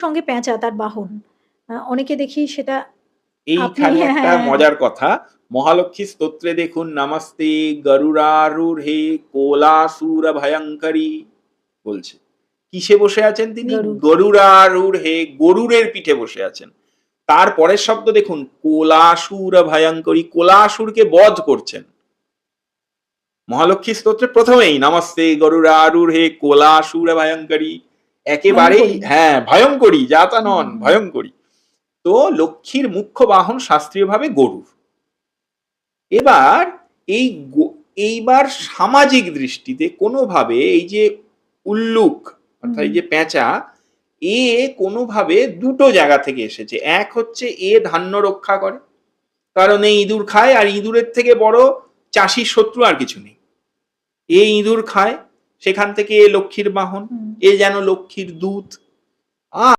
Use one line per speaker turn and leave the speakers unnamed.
সঙ্গে পেঁচা তার বাহন। অনেকে দেখি সেটা
এইখানে একটা
হ্যাঁ।
মজার কথা। মহালক্ষ্মী স্তোত্রে দেখুন নামাস্তে গরুরারুর হে কোলাসুর ভয়ঙ্করী বলছে। কিসে বসে আছেন তিনি? গরুরারুর হে গরুরের পিঠে বসে আছেন। তার পরের শব্দ দেখুন কোলাসুর ভয়ঙ্করী কোলাসুরকে বধ করছেন। মহালক্ষ্মী স্তোত্রে প্রথমেই নমস্তে গরুরারুর হে কোলাসুর ভয়ঙ্করী একেবারেই হ্যাঁ ভয়ঙ্করী যাতা নন ভয়ঙ্করী। তো লক্ষ্মীর মুখ্য বাহন শাস্ত্রীয়ভাবে গরুর। এবার এই এইবার সামাজিক দৃষ্টিতে কোনোভাবে এই যে উল্লুক অর্থাৎ এই যে পেঁচা এ কোনোভাবে দুটো জায়গা থেকে এসেছে। এক হচ্ছে এ ধান্য রক্ষা করে কারণ এই ইঁদুর খায় আর ইঁদুরের থেকে বড় চাষির শত্রু আর কিছু নেই। এ ইঁদুর খায় সেখান থেকে এ লক্ষ্মীর বাহন এ যেন লক্ষ্মীর দূত।